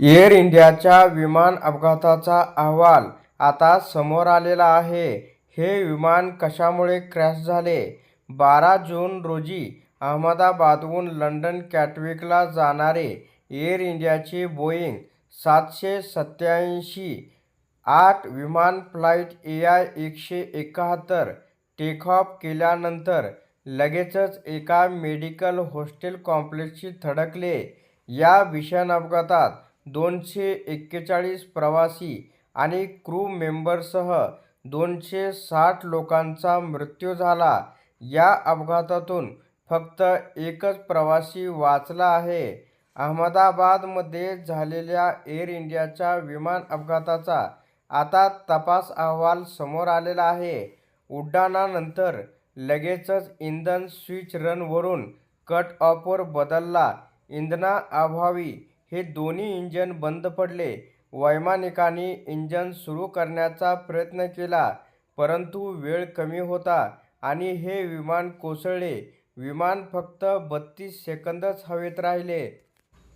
Air इंडियाच्या विमान अपघाताचा अहवाल आता समोर आलेला आहे. हे विमान कशामुळे क्रॅश झाले? बारा जून रोजी अहमदाबादहून लंडन कॅटविकला जाणारे एअर इंडियाचे बोईंग सातशे सत्याऐंशी आठ विमान फ्लाईट ए आय एकशे एकाहत्तर टेक ऑफ केल्यानंतर लगेचच एका मेडिकल हॉस्टेल कॉम्प्लेक्सशी थडकले या भीषण अपघातात दोनशे एक्केचाळीस प्रवासी आणि क्रू मेंबरसह दोनशे साठ लोकांचा मृत्यू झाला. या अपघातातून फक्त एकच प्रवासी वाचला आहे. अहमदाबादमध्ये झालेल्या एअर इंडियाच्या विमान अपघाताचा आता तपास अहवाल समोर आलेला आहे. उड्डाणानंतर लगेचच इंधन स्विच रनवरून कट ऑफवर बदलला. इंधनाअभावी हे दोन्ही इंजन बंद पडले. वैमानिकांनी इंजन सुरू करण्याचा प्रयत्न केला परंतु वेळ कमी होता आणि हे विमान कोसळले. विमान फक्त बत्तीस सेकंदच हवेत राहिले.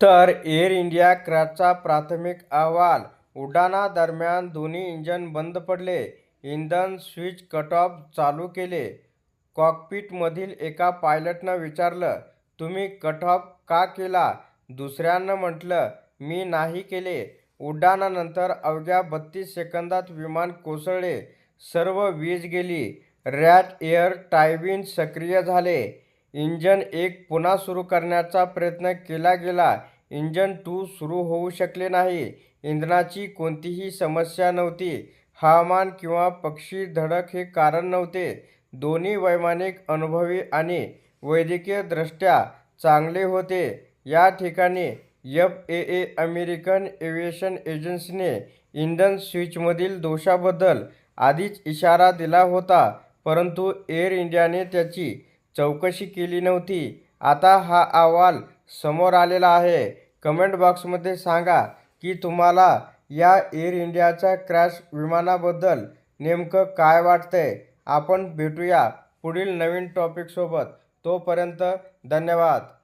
तर एअर इंडिया क्रॅशचा प्राथमिक अहवाल उड्डाणादरम्यान दोन्ही इंजन बंद पडले. इंधन स्विच कट ऑफ चालू केले. कॉकपिटमधील एका पायलटनं विचारलं तुम्ही कट ऑफ का केला? दुसऱ्यानं म्हटलं मी नाही केले. उड्डाणानंतर अवघ्या बत्तीस सेकंदात विमान कोसळले. सर्व वीज गेली. रॅट एअर टायबिन सक्रिय झाले. इंजन एक पुन्हा सुरू करण्याचा प्रयत्न केला गेला. इंजन टू सुरू होऊ शकले नाही. इंधनाची कोणतीही समस्या नव्हती. हवामान किंवा पक्षी धडक हे कारण नव्हते. दोन्ही वैमानिक अनुभवी आणि वैद्यकीयदृष्ट्या चांगले होते. या ठिकाणी F A A American aviation एजन्सीने इंधन स्विचमधील दोषाबद्दल आधीच इशारा दिला होता परंतु एअर इंडियाने त्याची चौकशी केली नव्हती. आता हा अहवाल समोर आलेला आहे. कमेंट बॉक्समध्ये सांगा की तुम्हाला या एअर इंडियाच्या क्रॅश विमानाबद्दल नेमकं काय वाटतंय? आपण भेटूया पुढील नवीन टॉपिकसोबत तोपर्यंत धन्यवाद.